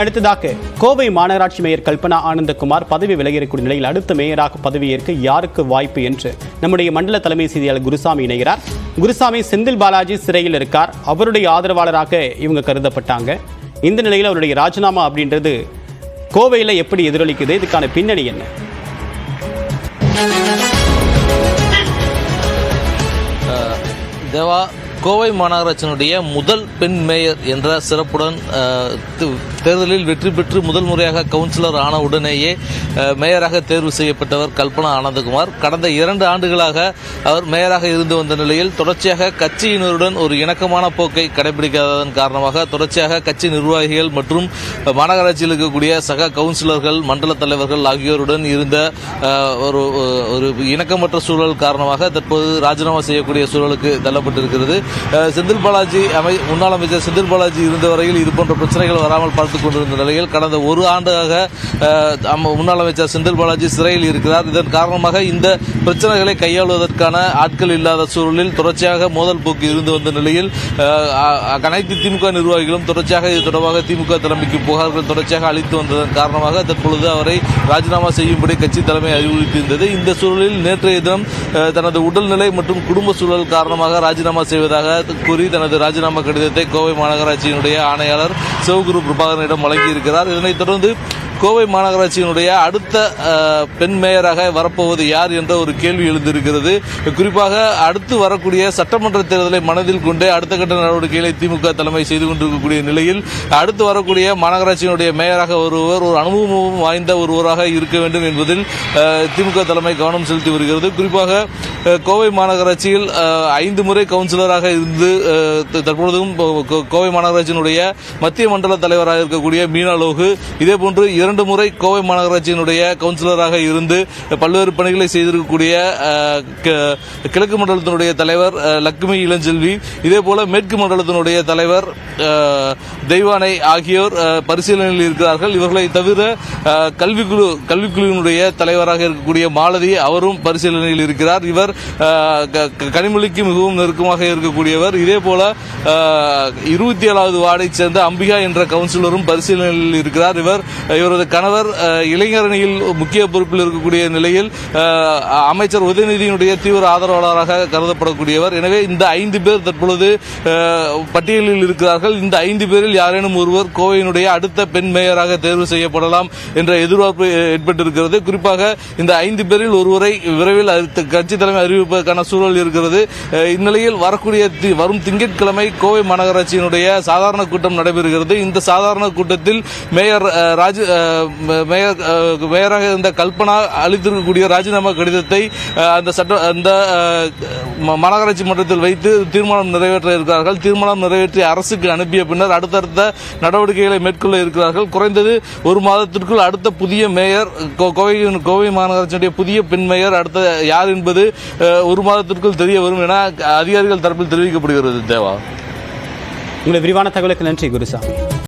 அடுத்ததாக கோவை மாநகராட்சி மேயர் கல்பனா ஆனந்தகுமார் பதவி விலகியிருக்கூடிய நிலையில் அடுத்த மேயராக பதவியேற்க யாருக்கு வாய்ப்பு என்று நம்முடைய மண்டல தலைமை செய்தியாளர் குருசாமி இணைகிறார். குருசாமி செந்தில் பாலாஜி சிறையில் இருக்கார். அவருடைய ஆதரவாளராக இவங்க கருதப்பட்டாங்க. இந்த நிலையில் அவருடைய ராஜினாமா அப்படின்றது கோவையில் எப்படி எதிரொலிக்குது? இதுக்கான பின்னணி என்ன? தேவா கோவை மாநகராட்சியினுடைய முதல் பெண் மேயர் என்ற சிறப்புடன் தேர்தலில் வெற்றி பெற்று முதல் முறையாக கவுன்சிலர் ஆன உடனேயே மேயராக தேர்வு செய்யப்பட்டவர் கல்பனா ஆனந்தகுமார். கடந்த இரண்டு ஆண்டுகளாக அவர் மேயராக இருந்து வந்த நிலையில் தொடர்ச்சியாக கட்சியினருடன் ஒரு இணக்கமான போக்கை கடைபிடிக்காததன் காரணமாக தொடர்ச்சியாக கட்சி நிர்வாகிகள் மற்றும் மாநகராட்சியில் இருக்கக்கூடிய சக கவுன்சிலர்கள் மண்டல தலைவர்கள் ஆகியோருடன் இருந்த ஒரு ஒரு இணக்கமற்ற சூழல் காரணமாக தற்போது ராஜினாமா செய்யக்கூடிய சூழலுக்கு தள்ளப்பட்டிருக்கிறது. செந்தில் பாலாஜி அமை முன்னாள் அமைச்சர் செந்தில் பாலாஜி இருந்த வரையில் இது போன்ற பிரச்சனைகள் வராமல் பார்த்துக் கொண்டிருந்த நிலையில் கடந்த ஒரு ஆண்டாக முன்னாள் அமைச்சர் செந்தில் பாலாஜி சிறையில் இருக்கிறார். இதன் காரணமாக இந்த பிரச்சனைகளை கையாளுவதற்கான ஆட்கள் இல்லாத சூழலில் தொடர்ச்சியாக மோதல் போக்கு இருந்து வந்த நிலையில் அனைத்து திமுக நிர்வாகிகளும் தொடர்ச்சியாக இது தொடர்பாக திமுக தலைமைக்கு புகார்கள் தொடர்ச்சியாக அளித்து வந்ததன் காரணமாக தற்பொழுது அவரை ராஜினாமா செய்யும்படி கட்சி தலைமை அறிவுறுத்தியிருந்தது. இந்த சூழலில் நேற்றைய தினம் தனது உடல்நிலை மற்றும் குடும்ப சூழல் காரணமாக ராஜினாமா செய்வதாக கூறி தனது ராஜினாமா கடிதத்தை கோவை மாநகராட்சியினுடைய ஆணையாளர் சிவகுரு இடம் வழங்கியிருக்கிறார். இதனைத் தொடர்ந்து கோவை மாநகராட்சியினுடைய அடுத்த பெண் மேயராக வரப்போவது யார் என்ற ஒரு கேள்வி எழுந்திருக்கிறது. குறிப்பாக அடுத்து வரக்கூடிய சட்டமன்ற தேர்தலை மனதில் கொண்டு அடுத்த கட்ட நடவடிக்கைகளை திமுக தலைமை செய்து கொண்டிருக்கக்கூடிய நிலையில் அடுத்து வரக்கூடிய மாநகராட்சியினுடைய மேயராக ஒருவர் ஒரு அனுபவமும் வாய்ந்த ஒருவராக இருக்க வேண்டும் என்பதில் திமுக தலைமை கவனம் செலுத்தி வருகிறது. குறிப்பாக கோவை மாநகராட்சியில் ஐந்து முறை கவுன்சிலராக இருந்து தற்பொழுதும் கோவை மாநகராட்சியினுடைய மத்திய மண்டல தலைவராக இருக்கக்கூடிய மீனாலோகு இதேபோன்று இரண்டு இரண்டு முறை கோவை மாநகராட்சியினுடைய கவுன்சிலராக இருந்து பல்வேறு பணிகளை செய்திருக்கக்கூடிய கிழக்கு மண்டலத்தினுடைய தலைவர் லக்ஷ்மி இளஞ்செல்வி இதேபோல மேற்கு மண்டலத்தினுடைய தலைவர் தெய்வானை ஆகியோர் பரிசீலனையில் இருக்கிறார்கள். இவர்களை தவிர கல்விக்குழு கல்விக்குழுவினுடைய தலைவராக இருக்கக்கூடிய மாலதி அவரும் பரிசீலனையில் இருக்கிறார். இவர் கனிமொழிக்கு மிகவும் நெருக்கமாக இருக்கக்கூடியவர். இதே போல இருபத்தி ஏழாவது வார்டைச் சேர்ந்த அம்பிகா என்ற கவுன்சிலரும் பரிசீலனையில் இருக்கிறார். இவர் இவரது கணவர் இளைஞரணியில் முக்கிய பொறுப்பில் இருக்கக்கூடிய நிலையில் அமைச்சர் உதயநிதியினுடைய தீவிர ஆதரவாளராக கருதப்படக்கூடியவர். எனவே இந்த ஐந்து பேர் தற்பொழுது பட்டியலில் இருக்கிறார்கள். இந்த ஐந்து பேரில் யாரேனும் ஒருவர் கோவையினுடைய அடுத்த பெண் மேயராக தேர்வு செய்யப்படலாம் என்ற எதிர்பார்ப்பு ஏற்பட்டிருக்கிறது. குறிப்பாக இந்த ஐந்து பேரில் ஒருவரை விரைவில் கட்சி தலைமை அறிவிப்பதற்கான சூழல் இருக்கிறது. இந்நிலையில் வரக்கூடிய தி- வரும் திங்கட்கிழமை கோவை மாநகராட்சியினுடைய சாதாரண கூட்டம் நடைபெறுகிறது. இந்த சாதாரண கூட்டத்தில் மேயர் ராஜு மேயர் அஹ், மேயராக இருந்த கல்பனா அளித்திருக்கக்கூடிய ராஜினாமா கடிதத்தை அந்த சட்ட அந்த மாநகராட்சி மன்றத்தில் வைத்து தீர்மானம் நிறைவேற்ற இருக்கிறார்கள். தீர்மானம் நிறைவேற்றி அரசுக்கு அனுப்பிய பின்னர் அடுத்தடுத்த நடவடிக்கைகளை மேற்கொள்ள இருக்கிறார்கள். குறைந்தது ஒரு மாதத்திற்குள் அடுத்த புதிய மேயர் கோவை கோவை மாநகராட்சியுடைய புதிய பெண் மேயர் அடுத்த யார் என்பது ஒரு மாதத்திற்குள் தெரிய வரும் என அதிகாரிகள் தரப்பில் தெரிவிக்கப்படுகிறது. தேவா. உங்களுடைய விரிவான தகவலுக்கு நன்றி குருசாமி.